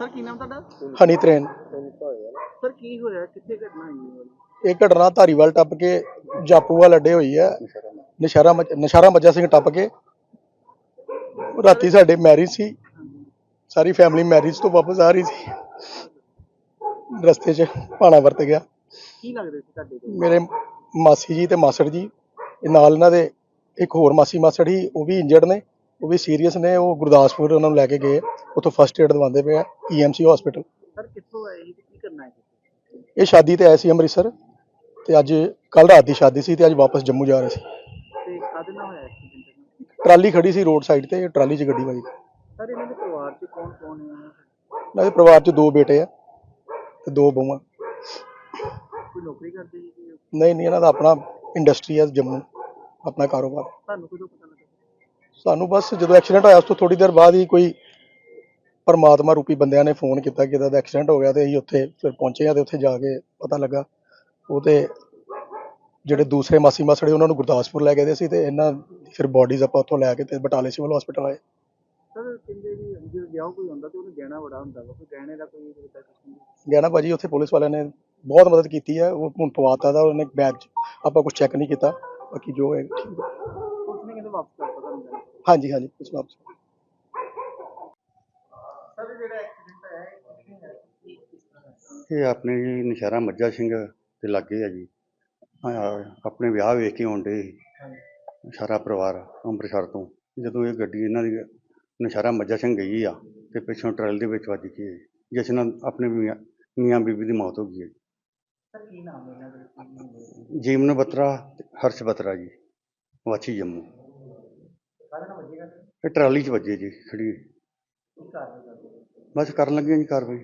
ਨਾਮ ਤੁਹਾਡਾ? ਹਨੀ ਤਰੇਨ। ਸਰ ਕੀ ਹੋਇਆ? ਕਿੱਥੇ ਘਟਨਾ ਹੋਈ ਹੈ? ਇਹ ਘਟਨਾ ਧਾਰੀਵਾਲ ਟੱਪ ਕੇ ਜਾਪੂਵਾਲ ਅੱਡੇ ਹੋਈ ਹੈ। ਨਸ਼ਹਿਰਾ ਮੱਝ- ਨਸ਼ਹਿਰਾ ਮੱਜਾ ਸਿੰਘ ਟੱਪ ਕੇ। ਰਾਤੀ ਸਾਡੇ ਮੈਰਿਜ ਸੀ। ਸਾਰੀ ਫੈਮਿਲੀ ਮੈਰਿਜ ਤੋਂ ਵਾਪਸ ਆ ਰਹੀ ਸੀ। ਰਸਤੇ 'ਚ ਪਾਣਾ ਵਰਤ ਗਿਆ। ਕੀ ਲੱਗਦਾ ਸੀ ਤੁਹਾਡੇ ਮੇਰੇ ਮਾਸੀ ਜੀ ਤੇ ਮਾਸੜ ਜੀ। ਨਾਲ ਇਹਨਾਂ ਦੇ ਇੱਕ ਹੋਰ ਮਾਸੀ ਮਾਸੜ ਹੀ ਉਹ ਵੀ ਇੰਜਰਡ ਨੇ। ਉਹ ਵੀ ਸੀਰੀਅਸ ਨੇ ਉਹ ਗੁਰਦਾਸਪੁਰ ਉਹਨਾਂ ਨੂੰ ਲੈ ਕੇ ਗਏ ਉੱਥੋਂ ਫਸਟ ਏਡ ਦਵਾਉਂਦੇ ਪਏ ਆ ਈਐਮਸੀ ਹਸਪੀਟਲ ਸਰ ਕਿੱਥੋਂ ਆਏ ਸੀ ਤੇ ਕੀ ਕਰਨਾ ਹੈ ਇਹ ਸ਼ਾਦੀ ਤੇ ਆਏ ਸੀ ਅੰਮ੍ਰਿਤਸਰ ਤੇ ਅੱਜ ਕੱਲ ਰਾਤ ਦੀ ਸ਼ਾਦੀ ਸੀ ਤੇ ਅੱਜ ਵਾਪਸ ਜੰਮੂ ਜਾ ਰਹੇ ਸੀ। ਤੇ ਕਾਹਦੇ ਨਾਲ ਹੋਇਆ ਐਕਸੀਡੈਂਟ ਟਰਾਲੀ ਖੜੀ ਸੀ ਰੋਡ ਸਾਈਡ ਤੇ ਟਰਾਲੀ 'ਚ ਗੱਡੀ ਵੱਜੀ। ਸਰ ਇਹਨਾਂ ਦੇ ਪਰਿਵਾਰ 'ਚ ਕੌਣ ਕੌਣ ਹੈ ਇਹਨਾਂ ਦੇ ਪਰਿਵਾਰ 'ਚ ਦੋ ਬੇਟੇ ਆ ਤੇ ਦੋ ਬਹੂਆਂ। ਕੋਈ ਨੌਕਰੀ ਕਰਦੇ ਨਹੀਂ ਨਹੀਂ ਇਹਨਾਂ ਦਾ ਆਪਣਾ ਇੰਡਸਟਰੀ ਹੈ ਜੰਮੂ ਆਪਣਾ ਕਾਰੋਬਾਰ। ਤੁਹਾਨੂੰ ਕਦੋਂ ਪਤਾ ਲੱਗਾ? ਸਾਨੂੰ ਬਸ ਜਦੋਂ ਐਕਸੀਡੈਂਟ ਹੋਇਆ ਉਸ ਤੋਂ ਥੋੜੀ ਦੇਰ ਬਾਅਦ ਹੀ ਕੋਈ ਪਰਮਾਤਮਾ ਰੂਪੀ ਬੰਦਿਆਂ ਨੇ ਫੋਨ ਕੀਤਾ ਕਿ ਇਹਦਾ ਦਾ ਐਕਸੀਡੈਂਟ ਹੋ ਗਿਆ ਤੇ ਅਸੀਂ ਉੱਥੇ ਫਿਰ ਪਹੁੰਚੇ ਆ ਤੇ ਉੱਥੇ ਜਾ ਕੇ ਪਤਾ ਲੱਗਾ। ਉਹ ਤੇ ਜਿਹੜੇ ਦੂਸਰੇ ਮਾਸੀ ਮਾਸੜੇ ਉਹਨਾਂ ਨੂੰ ਗੁਰਦਾਸਪੁਰ ਲੈ ਗਏ ਦੇ ਸੀ ਤੇ ਇਹਨਾਂ ਫਿਰ ਬਾਡੀਜ਼ ਆਪਾਂ ਉੱਥੋਂ ਲੈ ਕੇ ਤੇ ਬਟਾਲੇ ਸਿਵਲ ਹਸਪੀਟਲ ਆਏ। ਸਰ ਕਹਿੰਦੇ ਵੀ ਜਦੋਂ ਵਿਆਹ ਕੋਈ ਹੁੰਦਾ ਤੇ ਉਹਨੂੰ ਗਹਿਣਾ ਬੜਾ ਹੁੰਦਾ ਵਾ ਕੋਈ ਗਹਿਣੇ ਦਾ ਕੋਈ ਇਹਦਾ ਕੁਛ ਨਹੀਂ। ਗਿਆ ਨਾ ਭਾਜੀ ਉੱਥੇ ਪੁਲਿਸ ਵਾਲਿਆਂ ਨੇ ਬਹੁਤ ਮਦਦ ਕੀਤੀ ਹੈ ਉਹ ਹੁਣ ਪਵਾਤਾ ਦਾ ਉਹਨੇ ਬੈਗ ਆਪਾਂ ਕੁਝ ਚੈੱਕ ਨਹੀਂ ਕੀਤਾ ਬਾਕੀ ਜੋ ਹੈ ਠੀਕ ਹੈ ਪੁਲਿਸ ਨੇ ਕਹਿੰਦੇ ਵਾਪਸ ਕਰਤਾ ਤੁਹਾਨੂੰ ਗਹਿਣਾ? ਹਾਂਜੀ ਹਾਂਜੀ ਕੁਝ ਵਾਪਸ ਸਰ ਜਿਹੜਾ ਐਕਸੀਡੈਂਟ ਹੋਇਆ ਇਹ ਆਪਣੇ ਜੀ ਨਸ਼ਹਿਰਾ ਮੱਝਾ ਸਿੰਘ ਦੇ ਲਾਗੇ ਆ ਜੀ। ਹਾਂ, ਆਪਣੇ ਵਿਆਹ ਵੇਖ ਕੇ ਆਉਂਦੇ ਸਾਰਾ ਪਰਿਵਾਰ ਅੰਮ੍ਰਿਤਸਰ ਤੋਂ। ਜਦੋਂ ਇਹ ਗੱਡੀ ਇਹਨਾਂ ਦੀ ਨਸ਼ਹਿਰਾ ਮੱਝਾ ਸਿੰਘ ਗਈ ਆ ਤੇ ਪਿੱਛੋਂ ਟਰੈਲ ਦੇ ਵਿੱਚ ਵੱਜ ਗਈ ਹੈ ਜਿਸ ਨਾਲ ਆਪਣੇ ਮੀਆਂ ਮੀਆਂ ਬੀਬੀ ਦੀ ਮੌਤ ਹੋ ਗਈ ਹੈ ਸਰ ਕੀ ਨਾਮ ਹੈ ਇਹਨਾਂ ਦਾ? ਕੀ ਨਾਮ ਹੈ? ਜੀਵਨ ਬਤਰਾ ਹਰਸ਼ ਬਤਰਾ ਜੀ। ਵਾਚੀ ਜੰਮੂ। ਕਾਹਦੇ ਨਾਲ ਵੱਜੇਗਾ ਇਹ ਟਰਾਲੀ 'ਚ ਵੱਜੇ ਜੀ ਖੜੀ ਕੀ ਕਾਰਨ ਕਰਦੇ ਬਸ ਕਰਨ ਲੱਗੇ ਜੀ ਕਾਰਵਾਈ।